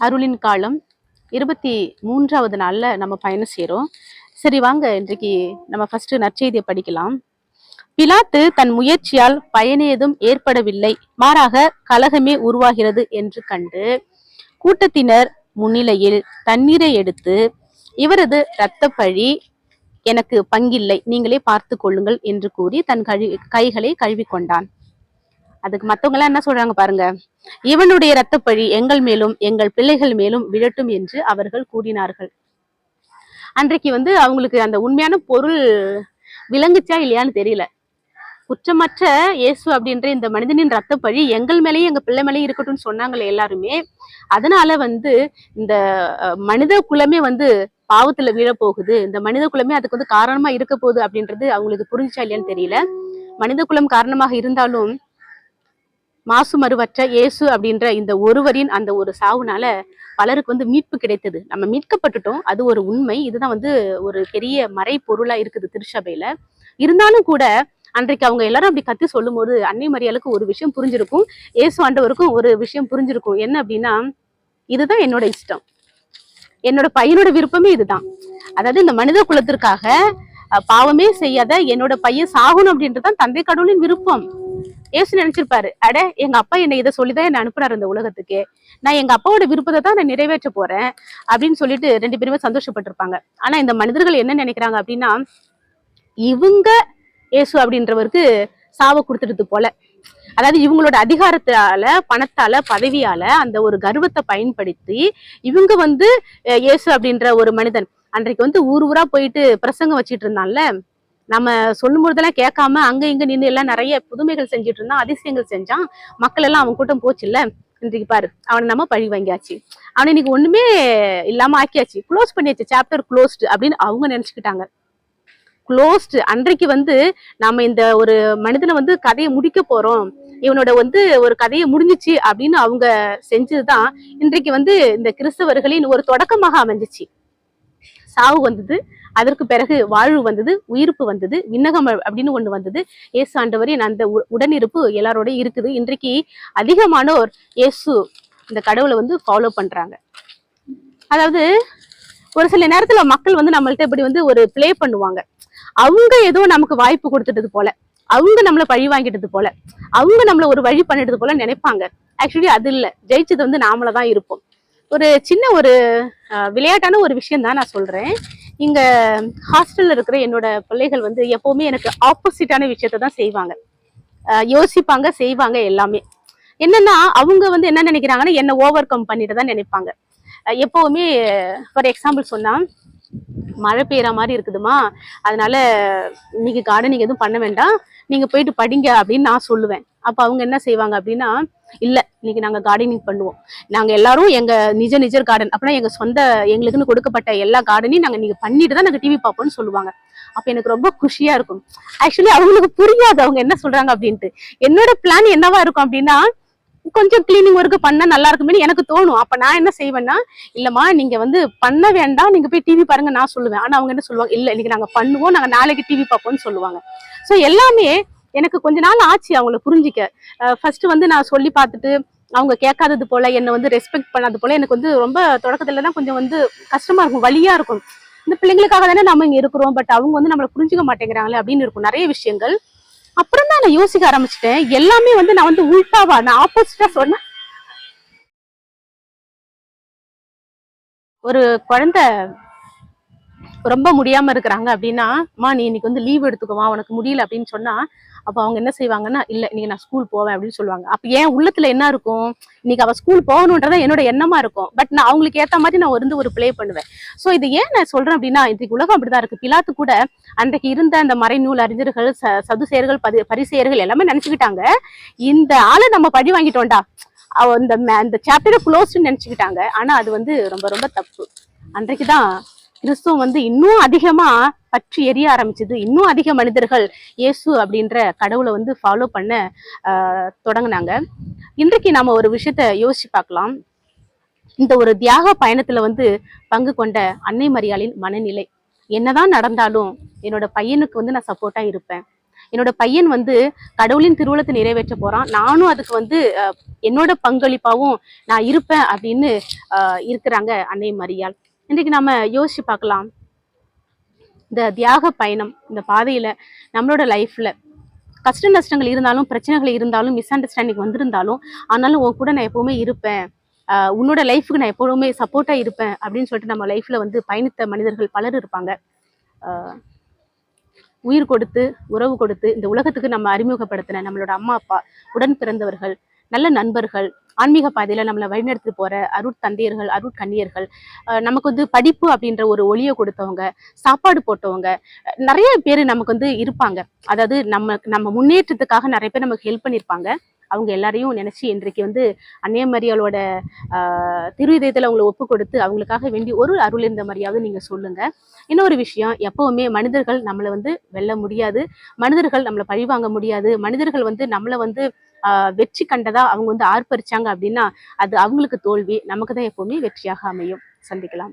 அருளின் காலம் இருபத்தி மூன்றாவது நாளில் நம்ம பயணம் செய்கிறோம் சரி வாங்க இன்றைக்கு நம்ம ஃபர்ஸ்ட் நற்செய்தியை படிக்கலாம். பிலாத்து தன் முயற்சியால் பயனேதும் ஏற்படவில்லை. மாறாக கலகமே உருவாகிறது என்று கண்டு கூட்டத்தினர் முன்னிலையில் தண்ணீரை எடுத்து இவரது இரத்த பழி எனக்கு பங்கில்லை. நீங்களே பார்த்து கொள்ளுங்கள் என்று கூறி தன் கழி கைகளை கழுவி கொண்டான். அதுக்கு மத்தவங்க எல்லாம் என்ன சொல்றாங்க பாருங்க? இவனுடைய இரத்தப்பழி எங்கள் மேலும் எங்கள் பிள்ளைகள் மேலும் விழட்டும் என்று அவர்கள் கூறினார்கள். அன்றைக்கு வந்து அவங்களுக்கு அந்த உண்மையான பொருள் விளங்குச்சா இல்லையான்னு தெரியல. குற்றமற்ற இயேசு அப்படின்ற இந்த மனிதனின் ரத்தப்பழி எங்கள் மேலேயும் எங்க பிள்ளை மேலேயும் இருக்கட்டும்னு சொன்னாங்களே எல்லாருமே அதனால வந்து இந்த மனித குலமே வந்து பாவத்துல வீழ போகுது இந்த மனித குலமே அதுக்கு வந்து காரணமா இருக்க போகுது அப்படின்றது அவங்களுக்கு புரிஞ்சா இல்லையான்னு தெரியல. மனித குலம் காரணமாக இருந்தாலும் மாசு மறுவற்ற இயேசு அப்படின்ற இந்த ஒருவரின் அந்த ஒரு சாவுனால பலருக்கு வந்து மீட்பு கிடைத்தது. நம்ம மீட்கப்பட்டுட்டோம். அது ஒரு உண்மை. இதுதான் வந்து ஒரு பெரிய மறை பொருளா இருக்குது திருச்சபையில. இருந்தாலும் கூட அன்றைக்கு அவங்க எல்லாரும் அப்படி கத்தி சொல்லும்போது அன்னை மரியாளுக்கு ஒரு விஷயம் புரிஞ்சிருக்கும். இயேசு ஆண்டவருக்கும் ஒரு விஷயம் புரிஞ்சிருக்கும். என்ன அப்படின்னா இதுதான் என்னோட இஷ்டம். என்னோட பையனோட விருப்பமே இதுதான். அதாவது இந்த மனித குலத்திற்காக பாவமே செய்யாத என்னோட பையன் சாகணும் அப்படின்றதுதான் தந்தை கடவுளின் விருப்பம். ஏசு நினைச்சிருப்பாரு அட எங்க அப்பா என்னை இதை சொல்லிதான் என்ன அனுப்புனாரு இந்த உலகத்துக்கு. நான் எங்க அப்பாவோட விருப்பத்தை தான் நான் நிறைவேற்ற போறேன் அப்படின்னு சொல்லிட்டு ரெண்டு பேருமே சந்தோஷப்பட்டிருப்பாங்க. ஆனா இந்த மனிதர்கள் என்ன நினைக்கிறாங்க அப்படின்னா இவங்க இயேசு அப்படின்றவருக்கு சாவை கொடுத்துடுது போல. அதாவது இவங்களோட அதிகாரத்தால பணத்தால பதவியால அந்த ஒரு கர்வத்தை பயன்படுத்தி இவங்க வந்து இயேசு அப்படின்ற ஒரு மனிதன். அன்றைக்கு வந்து ஊர் ஊரா போயிட்டு பிரசங்கம் வச்சிட்டு இருந்தான்ல? நம்ம சொல்லும் போதெல்லாம் கேட்காம அங்க இங்க நின்று எல்லாம் நிறைய புதுமைகள் செஞ்சுட்டு இருந்தான் அதிசயங்கள் செஞ்சான். மக்கள் எல்லாம் அவன் கூட்டம் போச்சுல்ல? இன்றைக்கு பாரு அவனை நம்ம பழி வாங்கியாச்சு. அவனை இன்னைக்கு ஒண்ணுமே இல்லாம ஆக்கியாச்சு. க்ளோஸ் பண்ணியாச்சு. சாப்டர் க்ளோஸ்டு அப்படின்னு அவங்க நினைச்சுக்கிட்டாங்க. க்ளோஸ்டு அன்றைக்கு வந்து நாம இந்த ஒரு மனிதனை வந்து கதையை முடிக்க போறோம். இவனோட வந்து ஒரு கதையை முடிஞ்சிச்சு அப்படின்னு அவங்க செஞ்சதுதான் இன்றைக்கு வந்து இந்த கிறிஸ்தவர்களின் ஒரு தொடக்கமாக அமைஞ்சிச்சு. சாவு வந்தது அதற்கு பிறகு வாழ்வு வந்தது உயிர்ப்பு வந்தது விண்ணகம் அப்படின்னு ஒண்ணு வந்தது. இயேசு ஆண்டவரின் அந்த உ- உடனிருப்பு எல்லாரோடயும் இருக்குது. இன்றைக்கு அதிகமானோர் இயேசு இந்த கடவுளை வந்து ஃபாலோ பண்றாங்க. அதாவது ஒரு சில நேரத்துல மக்கள் வந்து நம்மள்ட்ட இப்படி வந்து ஒரு ப்ளே பண்ணுவாங்க. அவங்க ஏதோ நமக்கு வாய்ப்பு கொடுத்துட்டது போல. அவங்க நம்மளை பழி வாங்கிட்டது போல. அவங்க நம்மள ஒரு வழி பண்ணிட்டது போல நினைப்பாங்க. ஆக்சுவலி அது இல்ல. ஜெயிச்சது வந்து நாமள தான் இருப்போம். ஒரு சின்ன ஒரு விளையாட்டான ஒரு விஷயம் தான் நான் சொல்றேன். இங்க ஹாஸ்டல்ல இருக்கிற என்னோட பிள்ளைகள் வந்து எப்பவுமே எனக்கு ஆப்போசிட்டான விஷயத்த தான் செய்வாங்க. யோசிப்பாங்க செய்வாங்க எல்லாமே. என்னன்னா அவங்க வந்து என்ன நினைக்கிறாங்கன்னா என்ன ஓவர் கம் பண்ணிட்டு தான் நினைப்பாங்க. எப்போவுமே ஃபார் எக்ஸாம்பிள் சொன்னால் மழை பெய்கிற மாதிரி இருக்குதுமா அதனால நீங்கள் கார்டனிங் எதுவும் பண்ண வேண்டாம். நீங்கள் போயிட்டு படிங்க அப்படின்னு நான் சொல்லுவேன். அப்போ அவங்க என்ன செய்வாங்க அப்படின்னா இல்லை இன்னைக்கு நாங்கள் கார்டனிங் பண்ணுவோம். நாங்கள் எல்லாரும் எங்கள் நிஜ நிஜர் கார்டன் அப்படின்னா எங்கள் சொந்த எங்களுக்குன்னு கொடுக்கப்பட்ட எல்லா கார்டனையும் நாங்கள் நீங்கள் பண்ணிட்டு தான் நாங்கள் டிவி பார்ப்போம்னு சொல்லுவாங்க. அப்போ எனக்கு ரொம்ப குஷியாக இருக்கும். ஆக்சுவலி அவங்களுக்கு புரியாது அவங்க என்ன சொல்கிறாங்க அப்படின்ட்டு. என்னோட பிளான் என்னவா இருக்கும் அப்படின்னா கொஞ்சம் கிளீனிங் ஒர்க் பண்ணா நல்லா இருக்குமே எனக்கு தோணும். அப்ப நான் என்ன செய்வேன்னா இல்லம்மா நீங்க வந்து பண்ண வேண்டாம் நீங்க போய் டிவி பாருங்க நான் சொல்லுவேன். ஆனா அவங்க என்ன சொல்லுவாங்க இல்ல இன்னைக்கு நாங்க பண்ணுவோம் நாங்க நாளைக்கு டிவி பார்ப்போம்னு சொல்லுவாங்க. சோ எல்லாமே எனக்கு கொஞ்ச நாள் ஆச்சு அவங்கள புரிஞ்சிக்க. ஃபர்ஸ்ட் வந்து நான் சொல்லி பார்த்துட்டு அவங்க கேட்காதது போல என்னை வந்து ரெஸ்பெக்ட் பண்ணாது போல எனக்கு வந்து ரொம்ப தொடக்கத்துல தான் கொஞ்சம் வந்து கஷ்டமா இருக்கும் வழியா இருக்கும். இந்த பிள்ளைங்களுக்காக தானே நம்ம இங்க இருக்கிறோம் பட் அவங்க வந்து நம்மளை புரிஞ்சுக்க மாட்டேங்கிறாங்களே அப்படின்னு இருக்கும். நிறைய விஷயங்கள். அப்புறம் தான் நான் யோசிக்க ஆரம்பிச்சிட்டேன். எல்லாமே வந்து நான் வந்து உள்டாவா நான் ஆப்போசிட்டா சொன்னேன். ஒரு குழந்தை ரொம்ப முடியாம இருக்கிறாங்க அப்படின்னா அம்மா நீ இன்னைக்கு வந்து லீவ் எடுத்துக்கோமா உனக்கு முடியல அப்படின்னு சொன்னா அப்ப அவங்க என்ன செய்வாங்கன்னா இல்ல இன்னைக்கு நான் ஸ்கூல் போவேன் அப்படின்னு சொல்லுவாங்க. அப்ப ஏன் உள்ளத்துல என்ன இருக்கும்? இன்னைக்கு அவ ஸ்கூல் போகணுன்றதா என்னோட எண்ணமா இருக்கும். பட் நான் அவங்களுக்கு ஏத்த மாதிரி நான் வந்து ஒரு ப்ளே பண்ணுவேன். சோ இது ஏன் நான் சொல்றேன் அப்படின்னா இன்றைக்கு உலகம் அப்படிதான் இருக்கு. பிலாத்து கூட அன்றைக்கு இருந்த அந்த மறைநூல் அறிஞர்கள் ச சதுசேயர்கள் பதி பரிசெயர்கள் எல்லாமே நினைச்சுக்கிட்டாங்க. இந்த ஆளை நம்ம பழி வாங்கிட்டோம்டா. அந்த இந்த சாப்டரை க்ளோஸ்ன்னு நினைச்சுக்கிட்டாங்க. ஆனா அது வந்து ரொம்ப ரொம்ப தப்பு. அன்றைக்குதான் கிறிஸ்துவம் வந்து இன்னும் அதிகமா பற்றி எரிய ஆரம்பிச்சது. இன்னும் அதிக மனிதர்கள் இயேசு அப்படின்ற கடவுளை வந்து ஃபாலோ பண்ண தொடங்கினாங்க. இன்றைக்கு நாம ஒரு விஷயத்த யோசிச்சு பார்க்கலாம். இந்த ஒரு தியாக பயணத்துல வந்து பங்கு கொண்ட அன்னை மரியாளின் மனநிலை. என்னதான் நடந்தாலும் என்னோட பையனுக்கு வந்து நான் சப்போர்ட்டா இருப்பேன். என்னோட பையன் வந்து கடவுளின் திருவுளத்தை நிறைவேற்ற போறான். நானும் அதுக்கு வந்து என்னோட பங்களிப்பாவும் நான் இருப்பேன் அப்படின்னு இருக்கிறாங்க அன்னை மரியாள். இன்றைக்கு நம்ம யோசிச்சு பார்க்கலாம். இந்த தியாக பயணம் இந்த பாதையில் நம்மளோட லைஃப்பில் கஷ்ட நஷ்டங்கள் இருந்தாலும் பிரச்சனைகள் இருந்தாலும் மிஸ் அண்டர்ஸ்டாண்டிங் வந்திருந்தாலும் ஆனாலும் உன் கூட நான் எப்போவுமே இருப்பேன். உன்னோட லைஃபுக்கு நான் எப்போதுமே சப்போர்ட்டாக இருப்பேன் அப்படின்னு சொல்லிட்டு நம்ம லைஃப்பில் வந்து பயணித்த மனிதர்கள் பலர் இருப்பாங்க. உயிர் கொடுத்து உறவு கொடுத்து இந்த உலகத்துக்கு நம்ம அறிமுகப்படுத்தின நம்மளோட அம்மா அப்பா உடன் பிறந்தவர்கள் நல்ல நண்பர்கள் ஆன்மீக பாதையில நம்மளை வழிநடத்தி போற அருட்தந்தையர்கள் அருட்கண்ணியர்கள் ஆஹ் நமக்கு வந்து படிப்பு அப்படின்ற ஒரு ஒளியை கொடுத்தவங்க சாப்பாடு போட்டவங்க நிறைய பேர் நமக்கு வந்து இருப்பாங்க. அதாவது நம்ம நம்ம முன்னேற்றத்துக்காக நிறைய பேர் நமக்கு ஹெல்ப் பண்ணியிருப்பாங்க அவங்க எல்லாரையும் நினச்சி இன்றைக்கு வந்து அன்னையமரியாளோட மரியாளோட திரு இதயத்துல அவங்களை ஒப்பு கொடுத்து அவங்களுக்காக வேண்டி ஒரு அருள் இருந்த மாதிரியாவது நீங்கள் சொல்லுங்க. இன்னொரு விஷயம் எப்போவுமே மனிதர்கள் நம்மளை வந்து வெல்ல முடியாது. மனிதர்கள் நம்மளை பழிவாங்க முடியாது. மனிதர்கள் வந்து நம்மளை வந்து வெற்றி கண்டதா அவங்க வந்து ஆர்ப்பரிச்சாங்க அப்படின்னா அது அவங்களுக்கு தோல்வி நமக்கு தான் எப்பவுமே வெற்றியாக அமையும். சந்திக்கலாம்.